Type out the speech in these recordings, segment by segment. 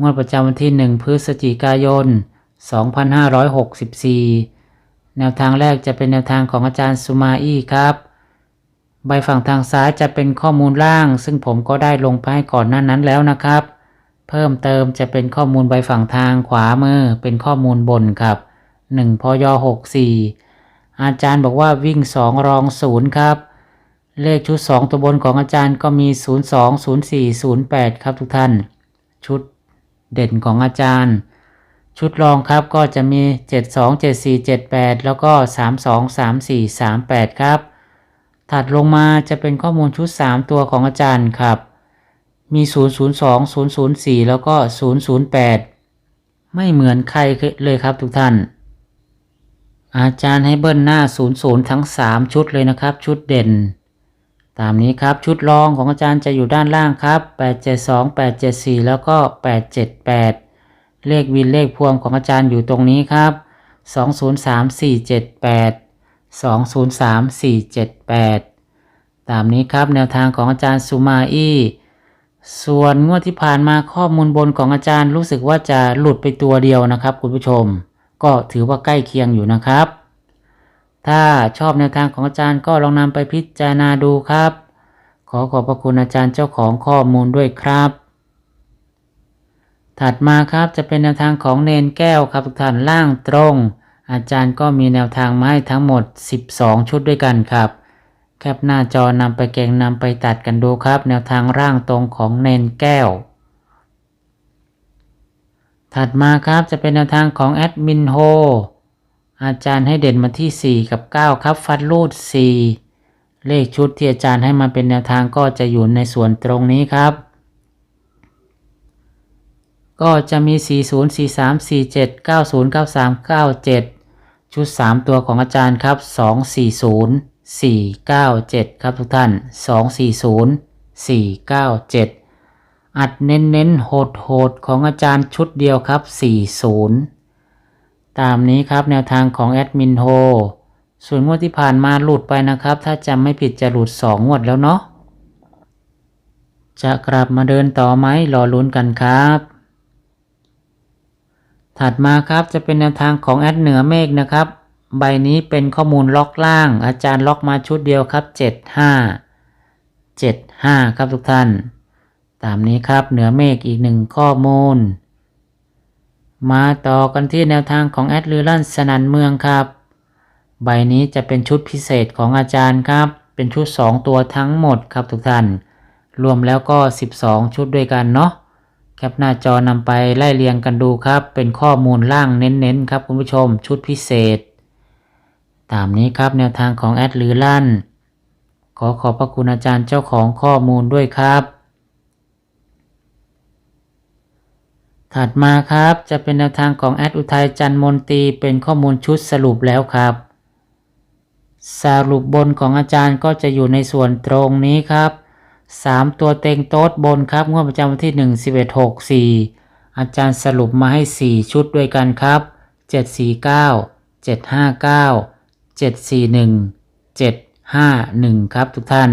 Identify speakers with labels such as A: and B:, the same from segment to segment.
A: งวดประจำวันที่ 1 พฤศจิกายน 2564 แนวทางแรกจะเป็นแนวทางของอาจารย์สุมาอี้ครับ ใบฝั่งทางซ้ายจะเป็นข้อมูลล่าง ซึ่งผมก็ได้ลงไปก่อนหน้านั้นแล้วนะครับ เพิ่มเติมจะเป็นข้อมูลใบฝั่งทางขวามือเป็นข้อมูลบนครับ 1 พย 64 อาจารย์บอกว่าวิ่ง 2 รอง 0 ครับ เลขชุด 2 ตัวบนของอาจารย์ก็มี 02 04 08 ครับทุกท่าน ชุด เด่นของอาจารย์ ชุดรองครับก็จะมี 72 74 78 แล้วก็ 32 34 38 ครับ ถัดลงมาจะเป็นข้อมูลชุด 3 ตัวของอาจารย์ครับ มี 002 004 แล้วก็ 008 ไม่เหมือนใครเลยครับทุกท่าน อาจารย์ให้เบิ้ลหน้า 00 ทั้ง 3 ชุดเลยนะครับ ชุดเด่น ตามนี้ครับชุดรองของอาจารย์จะอยู่ด้านล่างครับ 872 874 แล้วก็ 878 เลขวินเลขพวงของอาจารย์อยู่ตรงนี้ครับ 203478 203478 ตามนี้ครับแนวทางของอาจารย์สุมาอี้ส่วนงวดที่ผ่านมาข้อมูลบนของอาจารย์รู้สึกว่าจะหลุดไปตัวเดียวนะครับ คุณผู้ชม ก็ถือว่าใกล้เคียงอยู่นะครับ ถ้าชอบแนวทางของอาจารย์ก็ลองนำไปพิจารณาดูครับ ขอขอบพระคุณอาจารย์เจ้าของข้อมูลด้วยครับ ถัดมาครับจะเป็นแนวทางของเนนแก้วครับทุกท่านล่างตรง อาจารย์ก็มีแนวทางมาให้ทั้งหมด 12 ชุดด้วยกันครับ แคปหน้าจอนำไปเก่งนำไปตัดกันดูครับ แนวทางร่างตรงของเนนแก้วถัดมาครับจะเป็นแนวทางของแอดมินโฮ อาจารย์ให้เด่นมาที่ 4 กับ 9 ครับฟัดรูด 4 เลขชุดที่อาจารย์ให้มาเป็นแนวทางก็จะอยู่ในส่วนตรงนี้ครับ ก็จะมี 40 43 47 90 93 97 ชุด 3 ตัวของอาจารย์ครับ 240 497 ครับทุกท่าน 240 497 อัดเน้นเน้นโหดโหดของอาจารย์ชุดเดียวครับ 40 ตามนี้ครับแนวทางของแอดมินโฮส่วนงวดที่ผ่านมาหลุดไปนะครับ ถ้าจำไม่ผิดจะหลุด 2 งวดแล้วเนาะจะกลับมาเดินต่อไหมรอลุ้นกันครับ ถัดมาครับจะเป็นแนวทางของแอดเหนือเมฆนะครับ ใบนี้เป็นข้อมูลล็อกล่าง อาจารย์ล็อกมาชุดเดียวครับ 75 75 ครับทุกท่าน ตามนี้ครับเหนือเมฆอีกหนึ่งข้อมูล มาต่อกันที่แนวทางของแอดลือลันสนันเมืองครับ ใบนี้จะเป็นชุดพิเศษของอาจารย์ครับ เป็นชุด 2 ตัวทั้งหมดครับทุกท่าน รวมแล้วก็ 12 ชุดด้วยกันเนาะ แคปหน้าจอนำไปไล่เรียงกันดูครับ เป็นข้อมูลล่างเน้นๆครับคุณผู้ชม ชุดพิเศษ ตามนี้ครับแนวทางของแอดลือลันขอขอบพระคุณอาจารย์เจ้าของข้อมูลด้วยครับ ถัดมาครับจะเป็นแนวทางของแอดอุทัยจันทร์มนตีเป็นข้อมูลชุดสรุปแล้วครับ สรุปบนของอาจารย์ก็จะอยู่ในส่วนตรงนี้ครับ 3 ตัวเต็งโต๊ดบนครับงวดประจำวันที่ 1 11 6 4 อาจารย์สรุปมาให้ 4 ชุดด้วยกันครับ 749 759 741 751 ครับทุกท่าน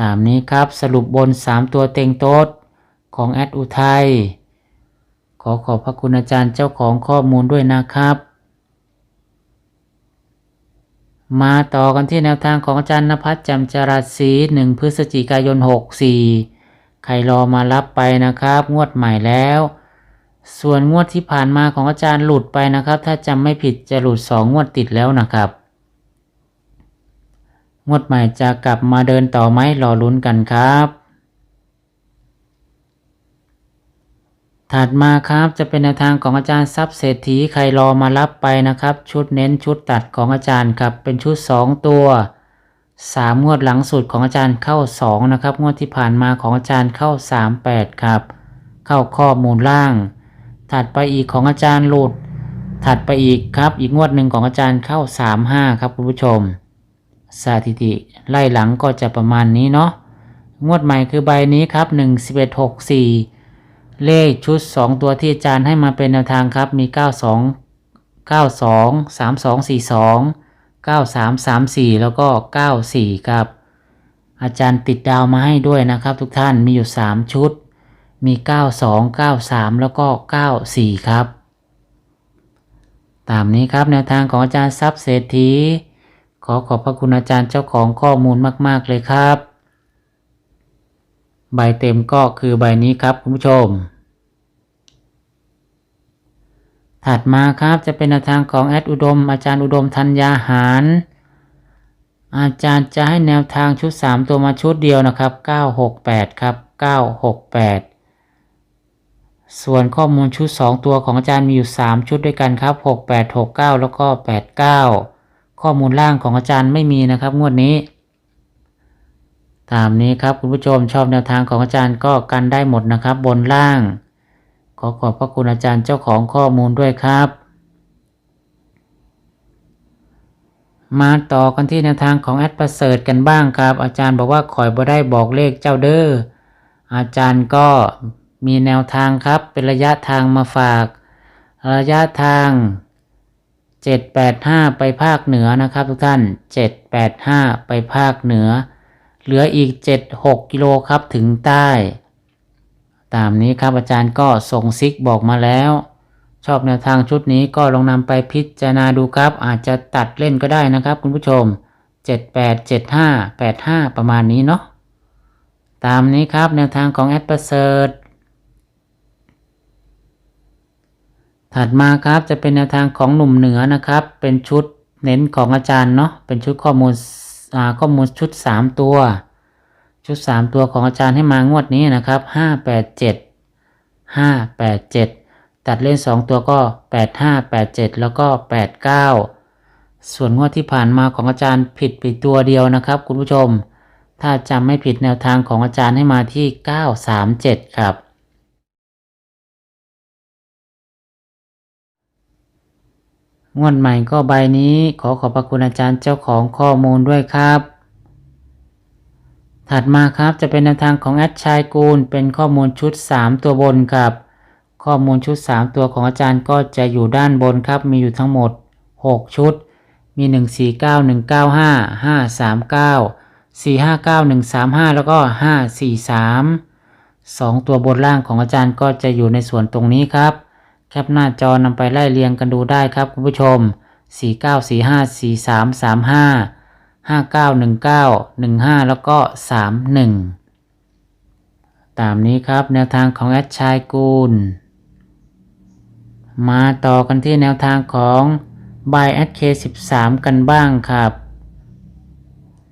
A: ตามนี้ครับสรุปบน 3 ตัวเต็งโต๊ด ของแอดอุทัย ขอขอบพระคุณอาจารย์เจ้าของข้อมูลด้วยนะครับ มาต่อกันที่แนวทางของอาจารย์นภัสจำจรัสศรี1พฤศจิกายน 64 ใครรอมารับไปนะครับ งวดใหม่แล้ว ส่วนงวดที่ผ่านมาของอาจารย์หลุดไปนะครับ ถ้าจำไม่ผิดจะหลุด 2 งวดติดแล้วนะครับงวดใหม่จะกลับมาเดินต่อไหมรอลุ้นกันครับ ถัดมาครับจะเป็นแนวทางของอาจารย์ทรัพย์เศรษฐีใครรอมารับไปนะครับ ชุดเน้นชุดตัดของอาจารย์ครับเป็นชุด 2 ตัว 3 งวดหลังสุดของอาจารย์เข้า 2 นะครับ งวดที่ผ่านมาของอาจารย์เข้า 38 ครับ เข้าข้อมูลล่าง ถัดไปอีกของอาจารย์หลุด ถัดไปอีกครับ อีกงวดหนึ่งของอาจารย์เข้า 35 ครับคุณผู้ชม สถิติไล่หลังก็จะประมาณนี้เนาะงวดใหม่คือใบนี้ครับ1 11 6 4 เลขชุด 2 ตัวที่อาจารย์ให้มาเป็นแนวทางครับมี 92 92 32 42 93 34 แล้วก็ 94 ครับ อาจารย์ติดดาวมาให้ด้วยนะครับ ทุกท่านมีอยู่ 3 ชุด มี 92 93 แล้วก็ 94 ครับ ตามนี้ครับแนวทางของอาจารย์ทรัพย์เศรษฐี ขอขอบพระคุณอาจารย์เจ้าของข้อมูลมาก ๆ เลยครับ ใบเต็มก็คือใบนี้ครับคุณผู้ชม ถัดมาครับจะเป็นทางของแอดอุดม อาจารย์อุดมธัญญาหาร อาจารย์จะให้แนวทางชุด 3 ตัวมาชุดเดียวนะครับ 968 ครับ 968ส่วนข้อมูลชุด 2 ตัวของอาจารย์มีอยู่ 3 ชุดด้วยกันครับ 68 69 แล้วก็ 89 ข้อมูลล่างของอาจารย์ไม่มีนะครับ งวดนี้ ตามนี้ครับคุณผู้ชมชอบแนวทางของอาจารย์ก็กันได้หมดนะครับ บนล่าง ขอขอบพระคุณอาจารย์เจ้าของข้อมูลด้วยครับ มาต่อกันที่แนวทางของแอดประเสริฐกันบ้างครับ อาจารย์บอกว่าขอยบ่ได้บอกเลขเจ้าเด้ออาจารย์ก็มีแนวทางครับเป็นระยะทางมาฝาก ระยะทาง 785 ไปภาคเหนือนะครับ ทุกท่าน 785 ไปภาคเหนือ เหลืออีก 76 กิโลครับถึงใต้ ตามนี้ครับอาจารย์ก็ส่งซิกบอกมาแล้ว ชอบแนวทางชุดนี้ก็ลองนำไปพิจารณาดูครับ อาจจะตัดเล่นก็ได้นะครับ คุณผู้ชม 78 75 85 ประมาณนี้เนาะตามนี้ครับแนวทางของแอดประเสริฐถัดมาครับจะเป็นแนวทางของหนุ่มเหนือนะครับ เป็นชุดเน้นของอาจารย์เนาะเป็นชุดข้อมูล ข้อมูลชุด 3 ตัว ชุด 3 ตัวของอาจารย์ให้มางวดนี้นะครับ587 587 ตัดเล่น 2 ตัวก็ 85 87 แล้วก็ 89 ส่วนงวดที่ผ่านมาของอาจารย์ผิดไปตัวเดียวนะครับ คุณผู้ชม ถ้าจำไม่ผิดแนวทางของอาจารย์ให้มาที่ 937 ครับ งวดใหม่ก็ใบนี้ขอขอบพระคุณอาจารย์เจ้าของข้อมูลด้วยครับ ถัดมาครับจะเป็นแนวทางของแอดชายกูล เป็นข้อมูลชุด 3 ตัวบนครับ ข้อมูลชุด 3 ตัวของอาจารย์ก็จะอยู่ด้านบนครับ มีอยู่ทั้งหมด 6 ชุด มี 149 195 539 459 135 แล้วก็ 543 2 ตัวบนล่างของอาจารย์ก็จะอยู่ในส่วนตรงนี้ครับ แคปหน้าจอนำไปไล่เรียงกันดูได้ครับคุณผู้ชม 49 45 43 35 59 19 15 แล้วก็ 31 ตามนี้ครับแนวทางของแอดชายกูล มาต่อกันที่แนวทางของ by แอด K13 กันบ้างครับ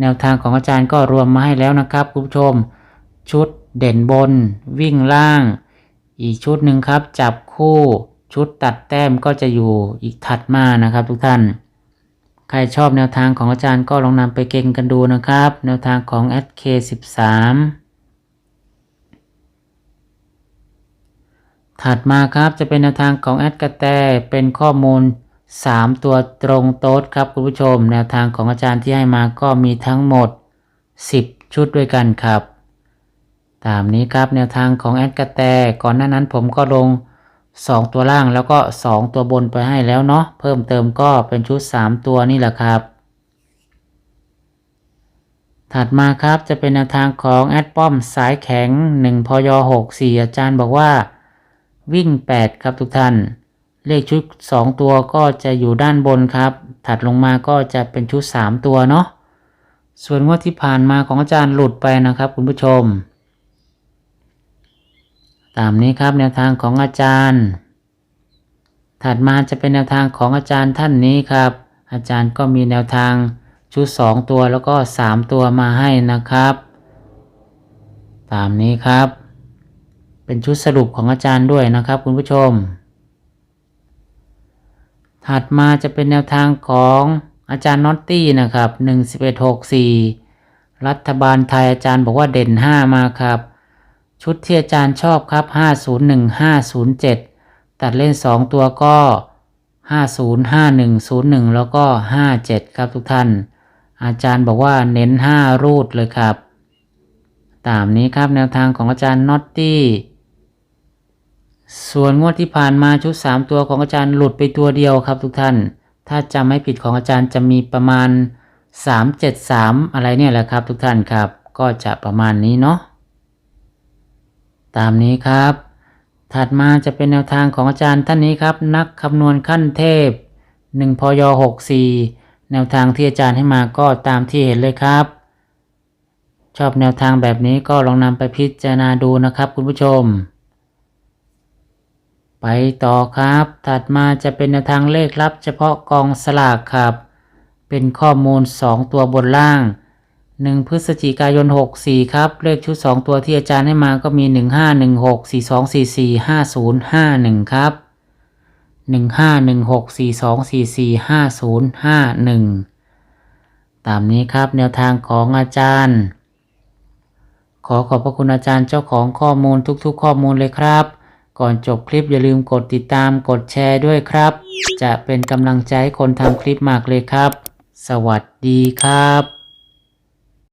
A: แนวทางของอาจารย์ก็รวมมาให้แล้วนะครับคุณผู้ชม ชุดเด่นบน วิ่งล่าง อีกชุดหนึ่งครับจับ คู่ชุดตัดแต้มก็จะอยู่อีกถัดมานะครับทุกท่าน ใครชอบแนวทางของอาจารย์ก็ลองนำไปเก่งกันดูนะครับ แนวทางของ SK13 ถัดมาครับจะเป็นแนวทางของแอดกระแตเป็นข้อมูล 3 ตัวตรงโต๊ดครับคุณผู้ชม แนวทางของอาจารย์ที่ให้มาก็มีทั้งหมด 10 ชุดด้วยกันครับ ตามนี้ครับแนวทางของแอดกระแตก่อนหน้านั้นผมก็ลง 2 ตัวล่างแล้วก็ 2 ตัวบนไปให้แล้วเนาะเพิ่มเติมก็เป็นชุด 3 ตัวนี่แหละครับ ถัดมาครับจะเป็นแนวทางของแอดป้อมสายแข็ง 1พย64 อาจารย์บอกว่า วิ่ง 8 ครับทุกท่าน เลขชุด 2 ตัวก็จะอยู่ด้านบนครับ ถัดลงมาก็จะเป็นชุด 3 ตัวเนาะส่วนงวดที่ผ่านมาของอาจารย์หลุดไปนะครับคุณผู้ชม ตามนี้ครับแนวทางของอาจารย์ ถัดมาจะเป็นแนวทางของอาจารย์ท่านนี้ครับ อาจารย์ก็มีแนวทางชุด 2 ตัวแล้วก็ 3 ตัวมาให้นะครับ ตามนี้ครับ เป็นชุดสรุปของอาจารย์ด้วยนะครับ คุณผู้ชม ถัดมาจะเป็นแนวทางของอาจารย์น็อตตี้นะครับ1164 รัฐบาลไทยอาจารย์บอกว่าเด่น 5 มาครับ ชุดที่อาจารย์ชอบครับ 501 507 ตัดเล่น 2 ตัวก็ 50 5101 แล้วก็ 57 ครับทุกท่าน อาจารย์บอกว่าเน้น 5 รูดเลยครับ ตามนี้ครับแนวทางของอาจารย์น็อตตี้ส่วนงวดที่ผ่านมาชุด 3 ตัวของอาจารย์หลุดไปตัวเดียวครับทุกท่าน ถ้าจำไม่ผิดของอาจารย์จะมีประมาณ 373 อะไรเนี่ยแหละครับทุกท่านครับ ก็จะประมาณนี้เนาะ ตามนี้ครับ ถัดมาจะเป็นแนวทางของอาจารย์ท่านนี้ครับ นักคำนวณขั้นเทพ 1พย64 แนวทางที่อาจารย์ให้มาก็ตามที่เห็นเลยครับ ชอบแนวทางแบบนี้ก็ลองนำไปพิจารณาดูนะครับคุณผู้ชม ไปต่อครับ ถัดมาจะเป็นแนวทางเลขลับ เฉพาะกองสลากครับ เป็นข้อมูล 2 ตัวบนล่าง 1พฤศจิกายน 64 ครับ เลขชุด 2 ตัวที่อาจารย์ให้มาก็มี 1516 4244 5051 ครับ 1516 4244 5051 ตามนี้ครับแนวทางของอาจารย์ ขอขอบพระคุณอาจารย์เจ้าของข้อมูลทุกๆ ข้อมูลเลยครับ ก่อนจบคลิปอย่าลืมกดติดตามกดแชร์ด้วยครับ จะเป็นกำลังใจให้คนทำคลิปมากเลยครับ สวัสดีครับ